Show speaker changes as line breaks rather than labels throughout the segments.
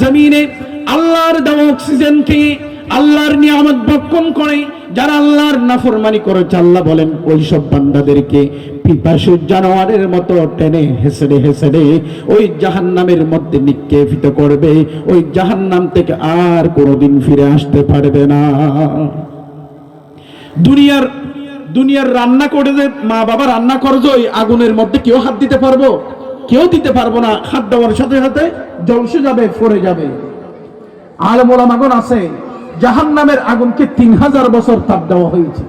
জমিনে আল্লাহর দেওয়া অক্সিজেনকে আল্লাহর নিয়ামত ভক্ষণ করে, যারা আল্লাহর নাফরমানি করেছে, আল্লাহ বলেন, ওই সব বান্দাদেরকে পিপাসু জানোয়ারের মতো টেনে ওই মধ্যে নিক্ষেপিত করবে। ওই জাহান্নাম থেকে আর কোনোদিন ফিরে আসতে পারবে না। দুনিয়ার দুনিয়ার রান্না করে যে মা বাবা রান্না করছ ওই আগুনের মধ্যে কেউ হাত দিতে পারব? কেউ দিতে পারব না হাত দেওয়ার সাথে সাথে জলসে যাবে ফরে যাবে। আলমোলাম আগুন আছে জাহান নামের আগুনকে তিন হাজার বছর তাপ দেওয়া হয়েছে।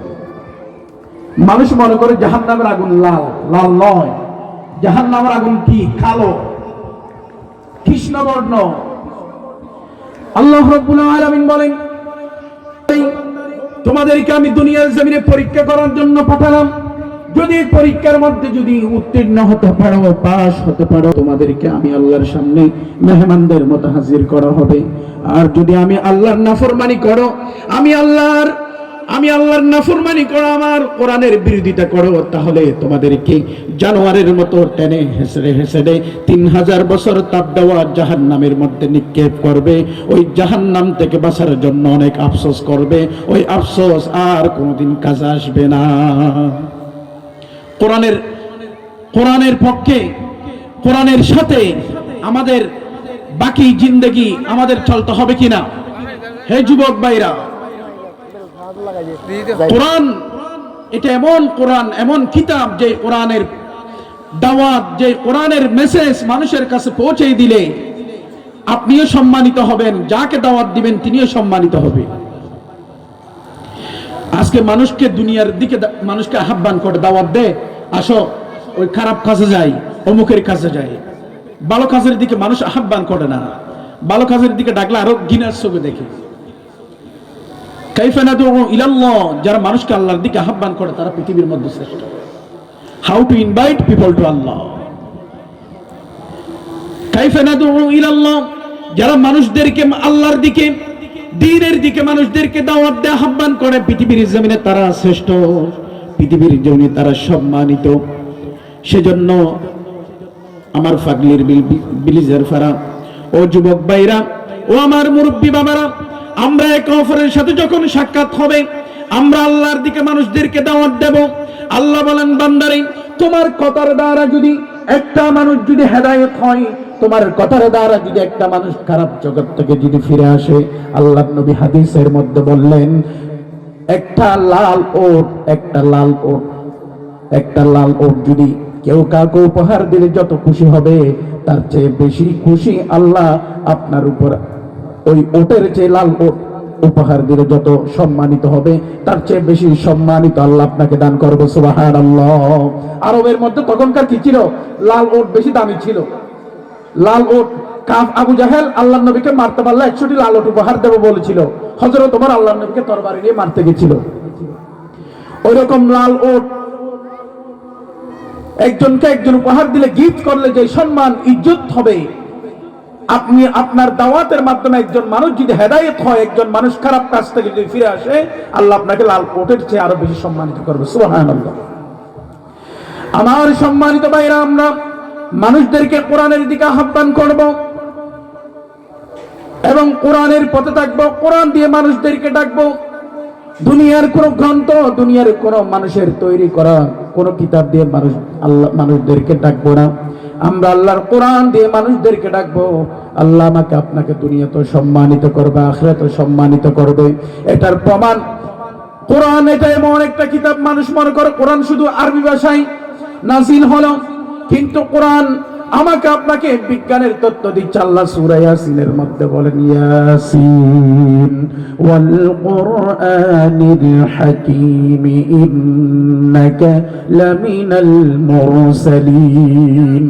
মানুষ মনে করে জাহান নামের আগুন লাল লাল নয়। জাহান নামের আগুন কি? কালো। কৃষ্ণবর্ণ। আল্লাহ আলামিন বলেন, তোমাদেরকে আমি দুনিয়ার জমিনে পরীক্ষা করার জন্য পাঠালাম। যদি পরীক্ষার মধ্যে যদি উত্তীর্ণ হতে পারো পাস হতে পারো, তোমাদেরকে আমি আল্লাহর সামনে মেহমানদের মতো হাজির করা হবে। আর যদি আমি আল্লাহর নাফরমানি করো, আমি আল্লাহর আমি আল্লাহর নাফরমানি করো, আমার কোরআনের বিরোধিতা করো, তাহলে তোমাদেরকে জানোয়ারের মতো টেনে হেসড়ে হেসড়ে তিন হাজার বছর তাপ দেওয়া জাহান নামের মধ্যে নিক্ষেপ করবে। ওই জাহান নাম থেকে বাঁচার জন্য অনেক আফসোস করবে। ওই আফসোস আর কোনোদিন কাজে আসবে না। কোরআনের কোরআনের পক্ষে, কোরআনের সাথে আমাদের বাকি জিন্দগি আমাদের চলতে হবে কিনা? হে যুবক ভাইরা, কোরআন, এটা এমন কোরআন, এমন কিতাব যে কোরআনের দাওয়াত, যে কোরআনের মেসেজ মানুষের কাছে পৌঁছে দিলে আপনিও সম্মানিত হবেন, যাকে দাওয়াত দিবেন তিনিও সম্মানিত হবে। আজকে মানুষকে দুনিয়ার দিকে মানুষকে আহ্বান করে দাওয়াত দে আসো, ওই খারাপ কাজে যাই, অমুকের কাছে যাই। ভালো কাজের দিকে মানুষ আহ্বান করে না। ভালো কাজের দিকে ডাকলে আরও ঘৃণার চোখে দেখে। যারা মানুষকে আল্লাহর দিকে আহ্বান করে, তারা পৃথিবীর মধ্যে শ্রেষ্ঠ। How to invite people to Allah যারা মানুষদেরকে আল্লাহর দিকে, দিনের দিকে মানুষদেরকে দাওয়াত দেয় আহ্বান করে, পৃথিবীর জমিনে তারা শ্রেষ্ঠ। পৃথিবীর জমিনে তারা সম্মানিত। সেজন্য আমার ফাগলির বিলিজার ফারা, ও যুবক ভাইরা, ও আমার মুরব্বী বাবারা, আমরা এক অফারের সাথে যখন সাক্ষাৎ হবে, আমরা আল্লাহর দিকে মানুষদেরকে দাওয়াত দেব। আল্লাহ বলেন, বান্দারে, তোমার কথার দ্বারা যদি একটা মানুষ যদি হেদায়েত হয়, তোমার কথার দ্বারা যদি একটা মানুষ খারাপ জগৎ থেকে যদি ফিরে আসে আল্লাহ নবী হাদিসের মধ্যে বললেন একটা লাল ওট, একটা লাল ওট, একটা লাল ওট যদি কেউ কাউকে উপহার দিলে যত খুশি হবে, তার চেয়ে বেশি খুশি আল্লাহ আপনার উপর। ওই ওটের চেয়ে লাল ওট উপহার দিলে যত সম্মানিত হবে, তার চেয়ে বেশি সম্মানিত আল্লাহ আপনাকে দান করব সুবাহান আল্লাহ আরবের মধ্যে তখনকার কি ছিল? লাল ওট বেশি দামি ছিল। লাল ওট কাফ আবু জাহেল আল্লাহ নবীকে মারতে পারলে একশোটি লাল ওট উপহার দেবো বলেছিল। হজরত তোমার আল্লাহ নবীকে তরবারি নিয়ে মারতে গেছিল। ওই রকম লাল ওট। একজনকে একজন উপহার দিলে গিফট করলে যে সম্মান, ইজ্জত হবে। আপনি আপনার দাওয়াতের মাধ্যমে একজন মানুষ যদি হেদায়েত হয়, একজন মানুষ খারাপ কাজ থেকে যদি ফিরে আসে, আল্লাহ আপনাকে লাল কোটের চেয়ে আরও বেশি সম্মানিত করবে। আমার সম্মানিত ভাইরা, আমরা মানুষদেরকে কোরআনের দিকে আহ্বান করব। এবং কোরআনের পথে থাকব, কোরআন দিয়ে মানুষদেরকে ডাকবো। দুনিয়ার কোন গ্রন্থ, দুনিয়ার কোন মানুষের তৈরি করা, কোন কিতাব দিয়ে মানুষ, আল্লাহ, মানুষদেরকে ডাকবো না। আমরা আল্লাহর কোরআন দিয়ে মানুষদেরকে ডাকবো। আল্লাহ আমাকে আপনাকে দুনিয়া তো সম্মানিত করবে আখরে তো সম্মানিত করবে। এটার প্রমাণ, কোরআন এটা এমন একটা কিতাব, মানুষ মনে করে কোরআন শুধু আরবি ভাষায় নাজিল হলো, কিন্তু কোরআন আমাকে আপনাকে বিজ্ঞানের তত্ত্ব দিচ্ছে আল্লাহ সূরা ইয়াসিনের মধ্যে বলেন, ইয়াসিন ওয়াল কুরআনিল হাকীম ইন্নাকা লামিনাল মুরসালিন।